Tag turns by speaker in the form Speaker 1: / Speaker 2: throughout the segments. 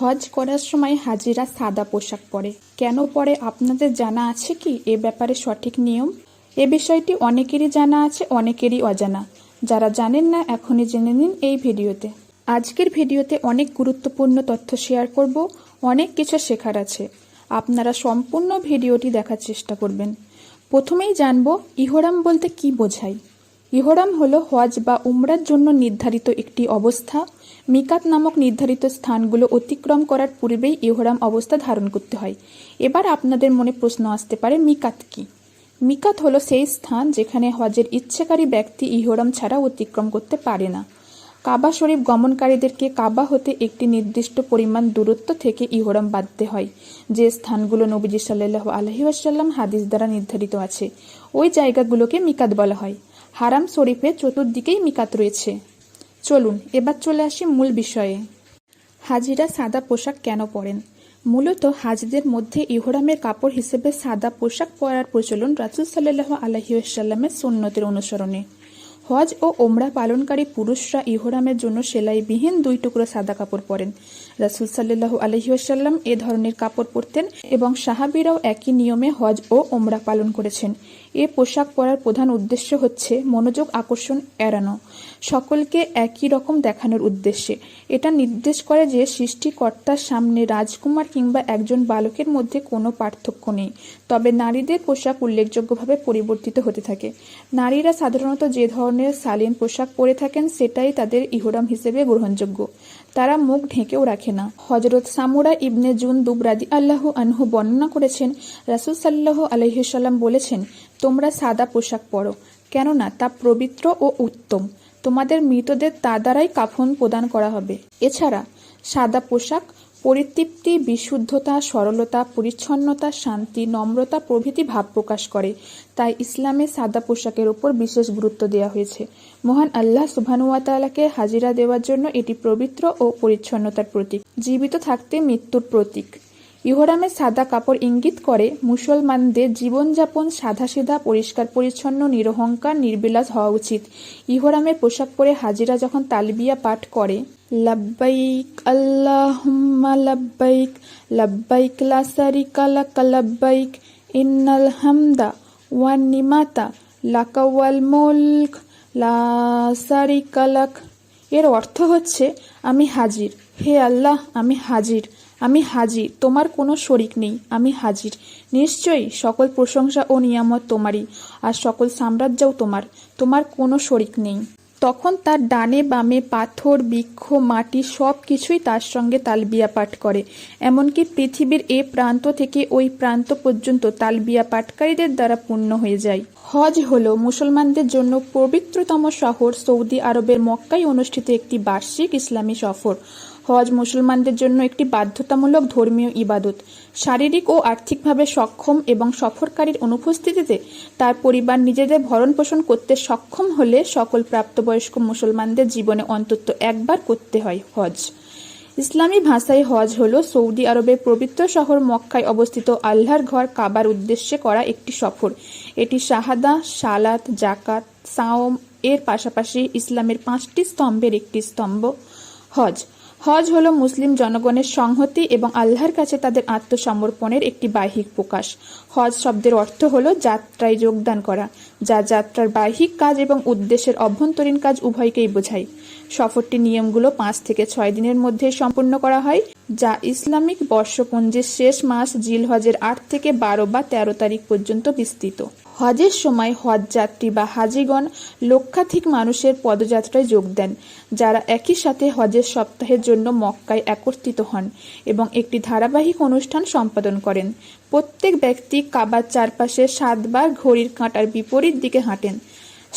Speaker 1: হজ করার সময় হাজিরা সাদা পোশাক পরে। কেন পরে আপনাদের জানা আছে কি এ ব্যাপারে সঠিক নিয়ম? এ বিষয়টি অনেকেরই জানা আছে, অনেকেরই অজানা। যারা জানেন না, এখনই জেনে নিন এই ভিডিওতে। আজকের ভিডিওতে অনেক গুরুত্বপূর্ণ তথ্য শেয়ার করব, অনেক কিছু শেখার আছে। আপনারা সম্পূর্ণ ভিডিওটি দেখার চেষ্টা করবেন। প্রথমেই জানব, ইহরাম বলতে কি বোঝায়? ইহরাম হল হজ বা উমরার জন্য নির্ধারিত একটি অবস্থা। মিকাত নামক নির্ধারিত স্থানগুলো অতিক্রম করার পূর্বেই ইহরাম অবস্থা ধারণ করতে হয়। এবার আপনাদের মনে প্রশ্ন আসতে পারে, মিকাত কি? মিকাত হলো সেই স্থান যেখানে হজের ইচ্ছেকারী ব্যক্তি ইহরাম ছাড়া অতিক্রম করতে পারে না। কাবা শরীফ গমনকারীদেরকে কাবা হতে একটি নির্দিষ্ট পরিমাণ দূরত্ব থেকে ইহরাম বাঁধতে হয়, যে স্থানগুলো নবীজি সাল্লাহ আলহি আসাল্লাম হাদিস দ্বারা নির্ধারিত আছে। ওই জায়গাগুলোকে মিকাত বলা হয়। হারাম শরীফের চতুর্দিকেই মিকাত রয়েছে। চলুন, এবার চলে আসি মূল বিষয়ে। হাজিরা সাদা পোশাক কেন পরেন? মূলত হাজিদের মধ্যে ইহরামের কাপড় হিসেবে সাদা পোশাক পরার প্রচলন রাসুল সাল্লাহ আলহিউসাল্লামের সুন্নতের অনুসরণে। হজ ও ওমরা পালনকারী পুরুষরা ইহরামের জন্য সেলাইবিহীন দুই টুকরো সাদা কাপড় পরেন। রাসুল সাল্লাহ আলহিউসাল্লাম এ ধরনের কাপড় পরতেন এবং সাহাবিরাও একই নিয়মে হজ ও ওমরা পালন করেছেন। এ পোশাক পরার প্রধান উদ্দেশ্য হচ্ছে মনোযোগ, আকর্ষণ এড়ানো। সকলকে একই রকম দেখানোর উদ্দেশ্যে। এটা নির্দেশ করে যে সৃষ্টিকর্তার সামনে রাজকুমার কিংবা একজন বালকের মধ্যে কোনো পার্থক্য নেই। তবে নারীদের পোশাক উল্লেখযোগ্যভাবে পরিবর্তিত হতে থাকে। নারীরা সাধারণত যে ধরনের শালীন পোশাক পরে থাকেন, সেটাই তাদের ইহরাম হিসেবে গ্রহণযোগ্য। তারা মুখ ঢেকেও রাখে না। হজরত সামুরা ইবনে জুন দুবরাদি আল্লাহ আনহু বর্ণনা করেছেন, রাসুল সাল্লাহ আলহিসাল্লাম বলেছেন, তোমরা সাদা পোশাক পরো, কেননা তা পবিত্র ও উত্তম। তোমাদের মৃতদের তা দ্বারাই কাফন প্রদান করা হবে। এছাড়া সাদা পোশাক পরিতৃপ্তি, বিশুদ্ধতা, সরলতা, পরিচ্ছন্নতা, শান্তি, নম্রতা প্রভৃতি ভাব প্রকাশ করে। তাই ইসলামে সাদা পোশাকের উপর বিশেষ গুরুত্ব দেওয়া হয়েছে। মহান আল্লাহ সুবাহানুয়াতালাকে হাজিরা দেওয়ার জন্য এটি পবিত্র ও পরিচ্ছন্নতার প্রতীক। জীবিত থাকতে মৃত্যুর প্রতীক। ইহরামের সাদা কাপড় ইঙ্গিত করে, মুসলমানদের জীবনযাপন সাদাসিধা পরিষ্কার পরিচ্ছন্ন নিরহংকার, নির্বিলাস হওয়া উচিত। ইহরামের পোশাক পরে হাজিরা যখন তালবিয়া পাঠ করে, লাব্বাইক আল্লাহুম্মা লাব্বাইক লাব্বাইক লা শারিকা লাক লাব্বাইক, ইন্নাল হামদা ওয়ান নিমাতা লাকা মুলক, লা শারিকা লাক। এর অর্থ হচ্ছে, আমি হাজির। হে আল্লাহ, আমি হাজির। আমি হাজির, তোমার কোনো শরিক নেই, আমি হাজির। নিশ্চয়ই সকল প্রশংসা ও নিয়ামত তোমারই, আর সকল সাম্রাজ্যও তোমার তোমার কোনো শরিক নেই। তখন তার ডানে বামে পাথর, বৃক্ষ, মাটি সব কিছুই তার সঙ্গে তালবিয়া পাঠ করে। এমনকি পৃথিবীর এ প্রান্ত থেকে ওই প্রান্ত পর্যন্ত তালবিয়া পাঠকারীদের দ্বারা পূর্ণ হয়ে যায়। হজ হল মুসলমানদের জন্য পবিত্রতম শহর সৌদি আরবের মক্কায় অনুষ্ঠিত একটি বার্ষিক ইসলামী সফর। হজ মুসলমানদের জন্য একটি বাধ্যতামূলক ধর্মীয় ইবাদত। শারীরিক ও আর্থিকভাবে সক্ষম এবং সফরকারীর অনুপস্থিতিতে তার পরিবার নিজেদের ভরণ পোষণ করতে সক্ষম হলে সকল প্রাপ্তবয়স্ক মুসলমানদের জীবনে অন্তত একবার করতে হয় হজ। ইসলামী ভাষায় হজ হল সৌদি আরবের পবিত্র শহর মক্কায় অবস্থিত আল্লাহর ঘর কাবার উদ্দেশ্যে করা একটি সফর। এটি শাহাদা, সালাত জাকাত সাওম এর পাশাপাশি ইসলামের পাঁচটি স্তম্ভের একটি স্তম্ভ হজ। হজ হলো মুসলিম জনগণের সংহতি এবং আল্লাহর কাছে তাদের আত্মসমর্পণের একটি বাহিক প্রকাশ। হজ শব্দের অর্থ হলো যাত্রায় যোগদান করা, যা যাত্রার বাহিক কাজ এবং উদ্দেশ্যের অভ্যন্তরীণ কাজ উভয়কেই বোঝায়। সফরটি নিয়মগুলো পাঁচ থেকে ছয় দিনের মধ্যে সম্পূর্ণ করা হয় যা ইসলামিক বর্ষপঞ্জির শেষ মাস জিল হজের আট থেকে বারো বা তেরো তারিখ পর্যন্ত বিস্তৃত। হজের সময় হজ যাত্রী বা হাজিগণ লক্ষাধিক মানুষের পদযাত্রায় যোগ দেন, যারা একই সাথে হজের সপ্তাহের জন্য মক্কায় একত্রিত হন এবং একটি ধারাবাহিক অনুষ্ঠান সম্পাদন করেন। প্রত্যেক ব্যক্তি কাবার চারপাশে সাতবার ঘড়ির কাঁটার বিপরীত দিকে হাঁটেন।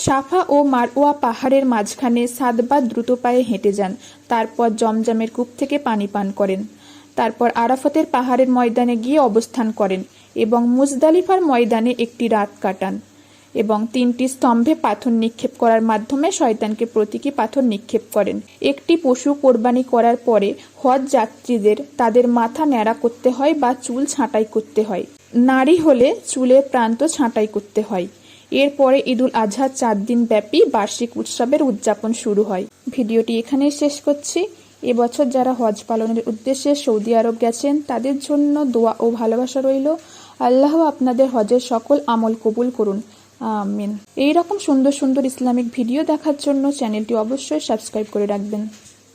Speaker 1: সাফা ও মারওয়া পাহাড়ের মাঝখানে সাতবার দ্রুত পায়ে হেঁটে যান, তারপর জমজমের কূপ থেকে পানি পান করেন। তারপর আরাফতের পাহাড়ের ময়দানে গিয়ে অবস্থান করেন এবং মুজদালিফার ময়দানে একটি রাত কাটান এবং তিনটি স্তম্ভে পাথর নিক্ষেপ করার মাধ্যমে শয়তানকে প্রতীকী পাথর নিক্ষেপ করেন। একটি পশু কোরবানি করার পরে হজ যাত্রীদের তাদের মাথা ন্যাড়া করতে হয় বা চুল ছাঁটাই করতে হয়। নারী হলে চুলের প্রান্ত ছাঁটাই করতে হয়। এরপরে ঈদুল আজহা চার দিন ব্যাপী বার্ষিক উৎসবের উদযাপন শুরু হয়। ভিডিওটি এখানেই শেষ করছি। এবছর যারা হজ পালনের উদ্দেশ্যে সৌদি আরব গেছেন, তাদের জন্য দোয়া ও ভালোবাসা রইল। আল্লাহ আপনাদের হজের সকল আমল কবুল করুন। আমিন। এই রকম সুন্দর সুন্দর ইসলামিক ভিডিও দেখার জন্য চ্যানেলটি অবশ্যই সাবস্ক্রাইব করে রাখবেন।